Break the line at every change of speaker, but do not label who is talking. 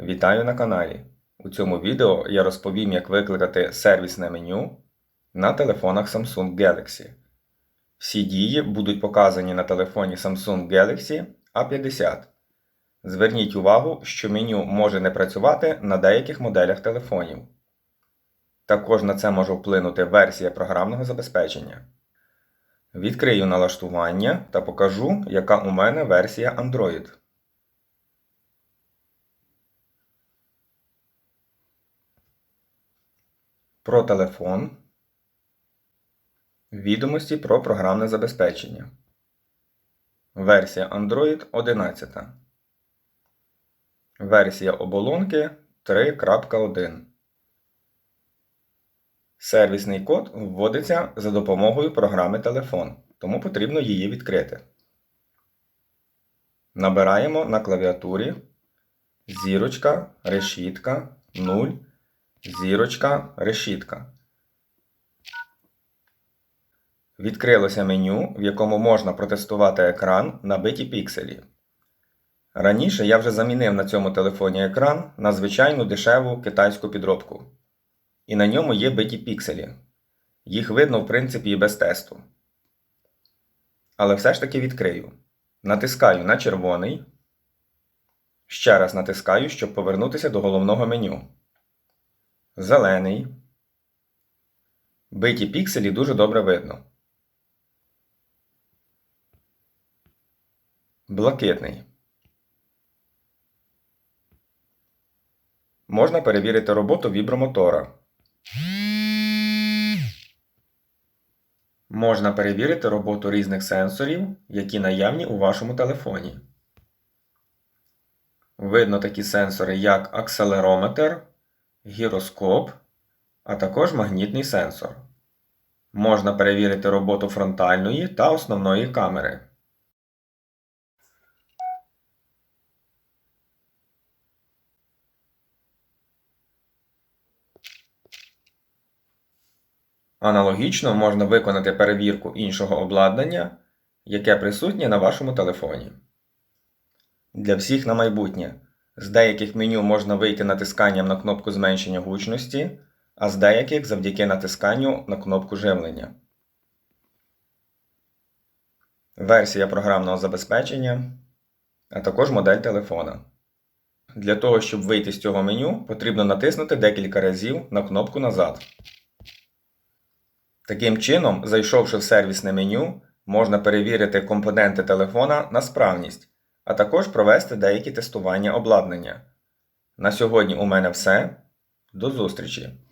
Вітаю на каналі. У цьому відео я розповім, як викликати сервісне меню на телефонах Samsung Galaxy. Всі дії будуть показані на телефоні Samsung Galaxy A50. Зверніть увагу, що меню може не працювати на деяких моделях телефонів. Також на це може вплинути версія програмного забезпечення. Відкрию налаштування та покажу, яка у мене версія Android. Про телефон. Відомості про програмне забезпечення. Версія Android 11. Версія оболонки 3.1. Сервісний код вводиться за допомогою програми телефон, тому потрібно її відкрити. Набираємо на клавіатурі зірочка, решітка, 0, зірочка, решітка. Відкрилося меню, в якому можна протестувати екран на биті пікселі. Раніше я вже замінив на цьому телефоні екран на звичайну дешеву китайську підробку. І на ньому є биті пікселі. Їх видно, в принципі, і без тесту. Але все ж таки відкрию. Натискаю на червоний. Ще раз натискаю, щоб повернутися до головного меню. Зелений. Биті пікселі дуже добре видно. Блакитний. Можна перевірити роботу вібромотора. Можна перевірити роботу різних сенсорів, які наявні у вашому телефоні. Видно такі сенсори, як акселерометр, гіроскоп, а також магнітний сенсор. Можна перевірити роботу фронтальної та основної камери. Аналогічно можна виконати перевірку іншого обладнання, яке присутнє на вашому телефоні. Для всіх на майбутнє. З деяких меню можна вийти натисканням на кнопку зменшення гучності, а з деяких завдяки натисканню на кнопку живлення. Версія програмного забезпечення, а також модель телефона. Для того, щоб вийти з цього меню, потрібно натиснути декілька разів на кнопку назад. Таким чином, зайшовши в сервісне меню, можна перевірити компоненти телефона на справність, а також провести деякі тестування обладнання. На сьогодні у мене все. До зустрічі!